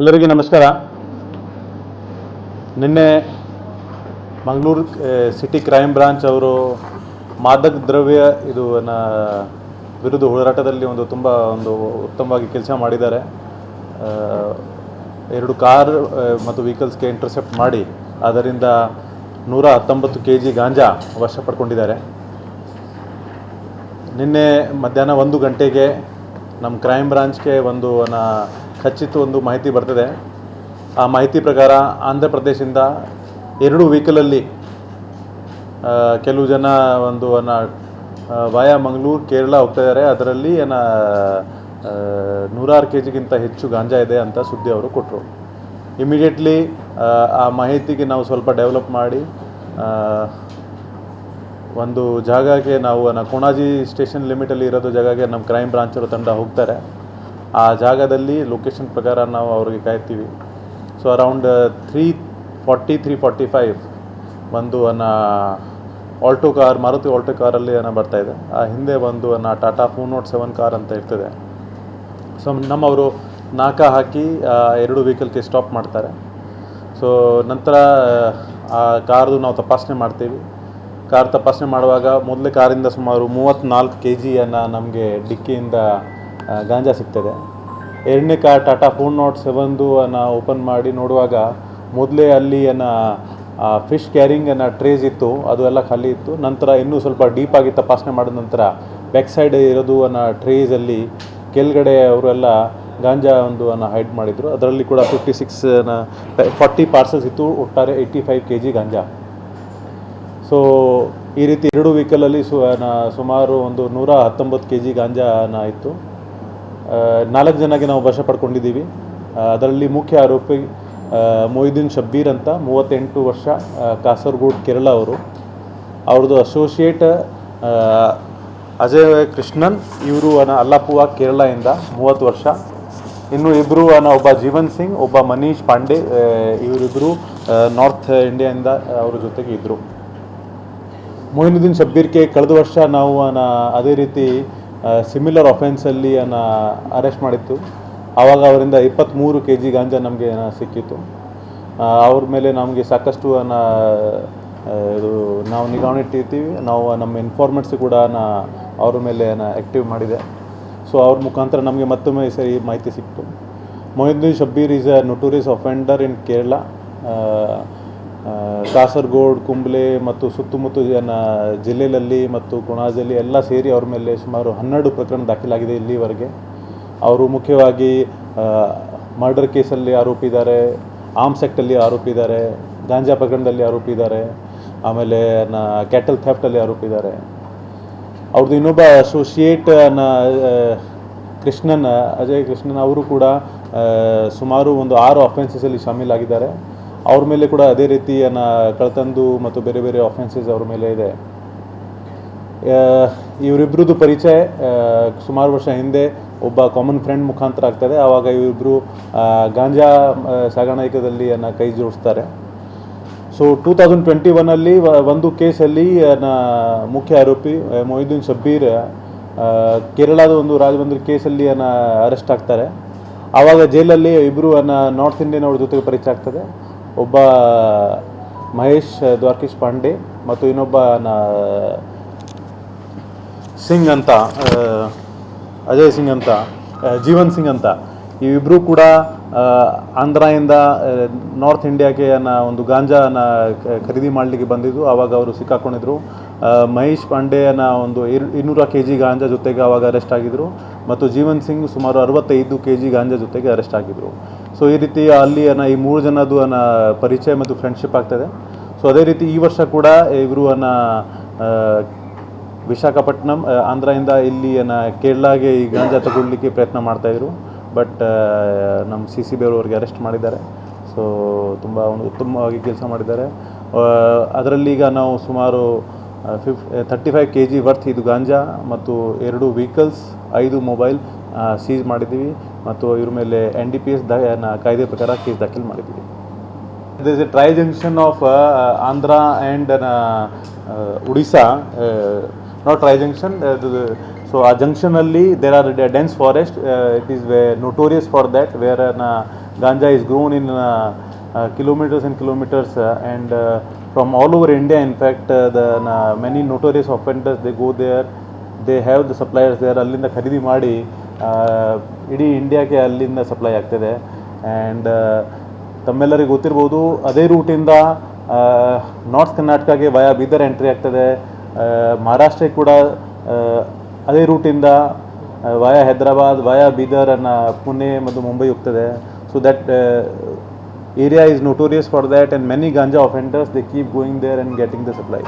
ಎಲ್ಲರಿಗೂ ನಮಸ್ಕಾರ. ನಿನ್ನೆ ಮಂಗಳೂರು ಸಿಟಿ ಕ್ರೈಮ್ ಬ್ರಾಂಚ್ ಅವರು ಮಾದಕ ದ್ರವ್ಯ ಇದು ವಿರುದ್ಧ ಹೋರಾಟದಲ್ಲಿ ಒಂದು ತುಂಬ ಒಂದು ಉತ್ತಮವಾಗಿ ಕೆಲಸ ಮಾಡಿದ್ದಾರೆ. ಎರಡು ಕಾರ್ ಮತ್ತು ವೆಹಿಕಲ್ಸ್ಗೆ ಇಂಟರ್ಸೆಪ್ಟ್ ಮಾಡಿ, ಅದರಿಂದ ನೂರ ಹತ್ತೊಂಬತ್ತು ಕೆ ಜಿ ಗಾಂಜಾ ವಶ ಪಡ್ಕೊಂಡಿದ್ದಾರೆ. ನಿನ್ನೆ ಮಧ್ಯಾಹ್ನ ಒಂದು ಗಂಟೆಗೆ ನಮ್ಮ ಕ್ರೈಮ್ ಬ್ರಾಂಚ್ಗೆ ಒಂದು ಖಚಿತ ಒಂದು ಮಾಹಿತಿ ಬರ್ತದೆ. ಆ ಮಾಹಿತಿ ಪ್ರಕಾರ ಆಂಧ್ರ ಪ್ರದೇಶದಿಂದ ಎರಡು ವೆಹಿಕಲಲ್ಲಿ ಕೆಲವು ಜನ ಒಂದು ವಾಯ ಮಂಗಳೂರು, ಕೇರಳ ಹೋಗ್ತಾ ಇದ್ದಾರೆ. ಅದರಲ್ಲಿ ಏನ ನೂರಾರು ಕೆ ಜಿಗಿಂತ ಹೆಚ್ಚು ಗಾಂಜಾ ಇದೆ ಅಂತ ಸುದ್ದಿ ಅವರು ಕೊಟ್ಟರು ಇಮಿಡಿಯೇಟ್ಲಿ ಆ ಮಾಹಿತಿಗೆ ನಾವು ಸ್ವಲ್ಪ ಡೆವಲಪ್ ಮಾಡಿ ಒಂದು ಜಾಗಕ್ಕೆ ನಾವು ಕೊಣಾಜಿ ಸ್ಟೇಷನ್ ಲಿಮಿಟಲ್ಲಿ ಇರೋದು ಜಾಗಕ್ಕೆ ನಮ್ಮ ಕ್ರೈಮ್ ಬ್ರಾಂಚರು ತಂಡ ಹೋಗ್ತಾರೆ. ಆ ಜಾಗದಲ್ಲಿ ಲೊಕೇಶನ್ ಪ್ರಕಾರ ನಾವು ಅವ್ರಿಗೆ ಕಾಯ್ತೀವಿ. So around three forty three forty five ಒಂದು ಅನ್ನ ಆಲ್ಟೋ ಕಾರ್ ಮಾರುತಿ ಆಲ್ಟೋ ಕಾರಲ್ಲಿ ಏನೋ ಬರ್ತಾ ಇದೆ. ಆ ಹಿಂದೆ ಒಂದು ಅನ್ನ Tata phone note seven car ಅಂತ ಇರ್ತದೆ. ಸೊ ನಮ್ಮವರು ನಾಕ ಹಾಕಿ ಎರಡು ವೆಹಿಕಲ್ಗೆ ಸ್ಟಾಪ್ ಮಾಡ್ತಾರೆ. ಸೊ ನಂತರ, ಆ, ಕಾರ್ದು ನಾವು ತಪಾಸಣೆ ಮಾಡ್ತೀವಿ. ಕಾರ್ ತಪಾಸಣೆ ಮಾಡುವಾಗ ಮೊದಲೇ ಕಾರಿಂದ ಸುಮಾರು ಮೂವತ್ತ್ನಾಲ್ಕು ಕೆ ಜಿಯನ್ನು ನಮಗೆ ಡಿಕ್ಕಿಯಿಂದ ಗಾಂಜಾ ಸಿಗ್ತದೆ. ಎರಡನೇ ಕಾರ್ ಟಾಟಾ ಫೋರ್ ನಾಟ್ ಸೆವೆನ್ದು ಅನ್ನು ಓಪನ್ ಮಾಡಿ ನೋಡುವಾಗ ಮೊದಲೇ ಅಲ್ಲಿ ಅನ್ನ ಫಿಶ್ ಕ್ಯಾರಿಂಗ್ ಅನ್ನ ಟ್ರೇಸ್ ಇತ್ತು, ಅದು ಎಲ್ಲ ಖಾಲಿ ಇತ್ತು. ನಂತರ ಇನ್ನೂ ಸ್ವಲ್ಪ ಡೀಪಾಗಿ ತಪಾಸಣೆ ಮಾಡಿದ ನಂತರ ಬ್ಯಾಕ್ ಸೈಡ್ ಇರೋದು ಅನ್ನೋ ಟ್ರೇಸಲ್ಲಿ ಕೆಳಗಡೆ ಅವರೆಲ್ಲ ಗಾಂಜಾ ಒಂದು ಅನ್ನ ಹೈಡ್ ಮಾಡಿದರು. ಅದರಲ್ಲಿ ಕೂಡ ಫಿಫ್ಟಿ ಸಿಕ್ಸ್ ಫಾರ್ಟಿ ಪಾರ್ಸಲ್ಸ್ ಇತ್ತು, ಒಟ್ಟಾರೆ eighty five K G ganja. So ಈ ರೀತಿ ಎರಡು ವೆಹಿಕಲಲ್ಲಿ ಸು ಸುಮಾರು ಒಂದು ನೂರ ಹತ್ತೊಂಬತ್ತು ಕೆ ಜಿ ಗಾಂಜಾನ ಇತ್ತು. ನಾಲ್ಕು ಜನಗೆ ನಾವು ವಶ ಪಡ್ಕೊಂಡಿದ್ದೀವಿ ಅದರಲ್ಲಿ ಮುಖ್ಯ ಆರೋಪಿ ಮೊಯ್ದೀನ್ ಶಬ್ಬೀರ್ ಅಂತ, ಮೂವತ್ತೆಂಟು ವರ್ಷ ಕಾಸರಗೋಡ್ ಕೇರಳ ಅವರು. ಅವ್ರದ್ದು ಅಸೋಸಿಯೇಟ್ ಅಜಯ್ ಕೃಷ್ಣನ್, ಇವರು ಅಲ್ಲಾಪುವ ಕೇರಳದಿಂದ ಮೂವತ್ತು ವರ್ಷ. ಇನ್ನು ಇಬ್ಬರು ಒಬ್ಬ ಜೀವನ್ ಸಿಂಗ್, ಒಬ್ಬ ಮನೀಶ್ ಪಾಂಡೆ ಇವರಿಬ್ಬರು ನಾರ್ತ್ ಇಂಡಿಯಾದಿಂದ ಅವ್ರ ಜೊತೆಗೆ ಇದ್ದರು ಮೊಯಿನುದ್ದೀನ್ ಶಬ್ಬೀರ್ಗೆ ಕಳೆದ ವರ್ಷ ನಾವು ಅನ ಅದೇ ರೀತಿ ಸಿಮಿಲರ್ ಅಫೆನ್ಸಲ್ಲಿ ಅನ್ನ ಅರೆಸ್ಟ್ ಮಾಡಿತ್ತು. ಆವಾಗ ಅವರಿಂದ ಇಪ್ಪತ್ತ್ಮೂರು ಕೆ ಜಿ ಗಾಂಜಾ ನಮಗೆ ಸಿಕ್ಕಿತ್ತು. ಅವ್ರ ಮೇಲೆ ನಮಗೆ ಸಾಕಷ್ಟು ಅನ್ನ ಇದು ನಾವು ನಿಗಾವಣೆ ಇಟ್ಟಿರ್ತೀವಿ ನಾವು ನಮ್ಮ ಇನ್ಫಾರ್ಮೆಂಟ್ಸ್ ಕೂಡ ನಾ ಅವ್ರ ಮೇಲೆ ಆ್ಯಕ್ಟಿವ್ ಮಾಡಿದೆ. ಸೊ ಅವ್ರ ಮುಖಾಂತರ ನಮಗೆ ಮತ್ತೊಮ್ಮೆ ಸರಿ ಮಾಹಿತಿ ಸಿಕ್ತು. Mohiddin Shabbir is a notorious offender in Kerala Kasaragod, Kumble ಮತ್ತು ಸುತ್ತಮುತ್ತ ಜಿಲ್ಲೆಯಲ್ಲಿ ಮತ್ತು ಕೊಣಾಜಲ್ಲಿ ಎಲ್ಲ ಸೇರಿ ಅವ್ರ ಮೇಲೆ ಸುಮಾರು ಹನ್ನೆರಡು ಪ್ರಕರಣ ದಾಖಲಾಗಿದೆ ಇಲ್ಲಿವರೆಗೆ. ಅವರು ಮುಖ್ಯವಾಗಿ ಮರ್ಡರ್ ಕೇಸಲ್ಲಿ ಆರೋಪಿ ಇದ್ದಾರೆ ಆರ್ಮ್ಸ್ ಆ್ಯಕ್ಟಲ್ಲಿ ಆರೋಪಿ ಇದ್ದಾರೆ ಗಾಂಜಾ ಪ್ರಕರಣದಲ್ಲಿ ಆರೋಪಿ ಇದ್ದಾರೆ ಆಮೇಲೆ ನ, ಕ್ಯಾಟಲ್ ಥೆಫ್ಟಲ್ಲಿ ಆರೋಪಿ ಇದ್ದಾರೆ ಅವ್ರದ್ದು ಇನ್ನೊಬ್ಬ ಅಸೋಸಿಯೇಟ್ನ ಕೃಷ್ಣನ್, ಅಜಯ್ ಕೃಷ್ಣನ್ ಅವರು ಕೂಡ ಸುಮಾರು ಒಂದು ಆರು ಅಫೆನ್ಸಸಲ್ಲಿ ಶಾಮೀಲಾಗಿದ್ದಾರೆ. ಅವ್ರ ಮೇಲೆ ಕೂಡ ಅದೇ ರೀತಿ ಅನ್ನ ಕಳ್ತಂದು ಮತ್ತು ಬೇರೆ ಬೇರೆ ಆಫೆನ್ಸಸ್ ಅವ್ರ ಮೇಲೆ ಇದೆ. ಇವರಿಬ್ಬರದ್ದು ಪರಿಚಯ ಸುಮಾರು ವರ್ಷ ಹಿಂದೆ ಒಬ್ಬ ಕಾಮನ್ ಫ್ರೆಂಡ್ ಮುಖಾಂತರ ಆಗ್ತದೆ. ಆವಾಗ ಇವರಿಬ್ಬರು ಗಾಂಜಾ ಸಾಗಾಣಿಕದಲ್ಲಿ ಅನ್ನ ಕೈ ಜೋಡಿಸ್ತಾರೆ. ಸೊ ಟೂ ತೌಸಂಡ್ ಟ್ವೆಂಟಿ ಒನ್ನಲ್ಲಿ ಒಂದು ಕೇಸಲ್ಲಿ ಮುಖ್ಯ ಆರೋಪಿ ಮೊಹಿದುನ್ ಮೊಹಿದ್ದೀನ್ ಶಬ್ಬೀರ್ ಕೇರಳದ ಒಂದು ರಾಜಮಂದ್ರಿ ಕೇಸಲ್ಲಿ ಅನ್ನ ಅರೆಸ್ಟ್ ಆಗ್ತಾರೆ. ಆವಾಗ ಜೈಲಲ್ಲಿ ಇಬ್ಬರು ಅನ್ನ ನಾರ್ತ್ ಇಂಡಿಯನ್ ಅವ್ರ ಜೊತೆಗೆ ಪರಿಚಯ ಆಗ್ತದೆ. ಒಬ್ಬ ಮಹೇಶ್ ದ್ವಾರಕೀಶ್ ಪಾಂಡೆ ಮತ್ತು ಇನ್ನೊಬ್ಬ ಸಿಂಗ್ ಅಂತ ಅಜಯ್ ಸಿಂಗ್ ಅಂತ ಜೀವನ್ ಸಿಂಗ್ ಅಂತ ಇವಿಬ್ಬರು ಕೂಡ ಆಂಧ್ರದಿಂದ ನಾರ್ತ್ ಇಂಡಿಯಾಗೆ ಒಂದು ಗಾಂಜಾನ ಖರೀದಿ ಮಾಡಲಿಕ್ಕೆ ಬಂದಿದ್ದು. ಆವಾಗ ಅವರು ಸಿಕ್ಕಾಕೊಂಡಿದ್ರು. ಮಹೇಶ್ ಪಾಂಡೆಯನ ಒಂದು ಇನ್ನೂರ ಕೆ ಜಿ ಗಾಂಜಾ ಜೊತೆಗೆ ಆವಾಗ ಅರೆಸ್ಟ್ ಆಗಿದ್ರು. ಮತ್ತು ಜೀವನ್ ಸಿಂಗ್ ಸುಮಾರು ಅರವತ್ತೈದು ಕೆ ಜಿ ಗಾಂಜಾ ಜೊತೆಗೆ ಅರೆಸ್ಟ್ ಆಗಿದ್ದರು ಸೊ ಈ ರೀತಿ ಅಲ್ಲಿ ಈ ಮೂರು ಜನದ್ದು ಅನ್ನ ಪರಿಚಯ ಮತ್ತು ಫ್ರೆಂಡ್ಶಿಪ್ ಆಗ್ತದೆ. ಸೊ ಅದೇ ರೀತಿ ಈ ವರ್ಷ ಕೂಡ ಇವರು ಅನ್ನ ವಿಶಾಖಪಟ್ಟಣಂ ಆಂಧ್ರದಿಂದ ಇಲ್ಲಿ ಅನ್ನ ಕೇರಳಗೆ ಈ ಗಾಂಜಾ ತಗೊಳ್ಳಿಕ್ಕೆ ಪ್ರಯತ್ನ ಮಾಡ್ತಾಯಿದ್ರು ಬಟ್ ನಮ್ಮ ಸಿ ಸಿ ಬಿ ಅವ್ರಿಗೆ ಅರೆಸ್ಟ್ ಮಾಡಿದ್ದಾರೆ. ಸೊ ತುಂಬ ಒಂದು ಉತ್ತಮವಾಗಿ ಕೆಲಸ ಮಾಡಿದ್ದಾರೆ. ಅದರಲ್ಲಿ ಈಗ ನಾವು ಸುಮಾರು ಫಿಫ್ thirty five K G worth ಇದು ಗಾಂಜಾ ಮತ್ತು ಎರಡು ವೆಹಿಕಲ್ಸ್ ಐದು ಮೊಬೈಲ್ ಸೀಸ್ ಮಾಡಿದ್ದೀವಿ. ಮತ್ತು ಇವ್ರ ಮೇಲೆ ಎನ್ ಡಿ ಪಿ ಎಸ್ ದ ಕಾಯ್ದೆ ಪ್ರಕಾರ ಕೇಸ್ ದಾಖಲು ಮಾಡಿದ್ದೀವಿ. Is a tri junction of Andhra and Odisha not tri junction so ಆ ಜಂಕ್ಷನಲ್ಲಿ there are dense forest it is very notorious for that where ganja is grown in kilometres and kilometres uh, from all over India in fact uh, the uh, many notorious offenders they go there they have the suppliers there ಅಲ್ಲಿಂದ ಖರೀದಿ ಮಾಡಿ ಇಡೀ ಇಂಡಿಯಾಗೆ ಅಲ್ಲಿಂದ supply ಆಗ್ತದೆ. And ತಮ್ಮೆಲ್ಲರಿಗೆ ಗೊತ್ತಿರ್ಬೋದು ಅದೇ ರೂಟಿಂದ ನಾರ್ತ್ ಕರ್ನಾಟಕಗೆ ವಯಾ ಬೀದರ್ ಎಂಟ್ರಿ ಆಗ್ತದೆ. ಮಹಾರಾಷ್ಟ್ರಕ್ಕೆ ಕೂಡ ಅದೇ ರೂಟಿಂದ ವಯಾ ಹೈದರಾಬಾದ್ ವಯಾ ಬೀದರ್ ಅನ್ನ ಪುಣೆ ಮತ್ತು ಮುಂಬೈ ಹೋಗ್ತದೆ. So that area is notorious for that and many ganja offenders they keep going there and getting the supply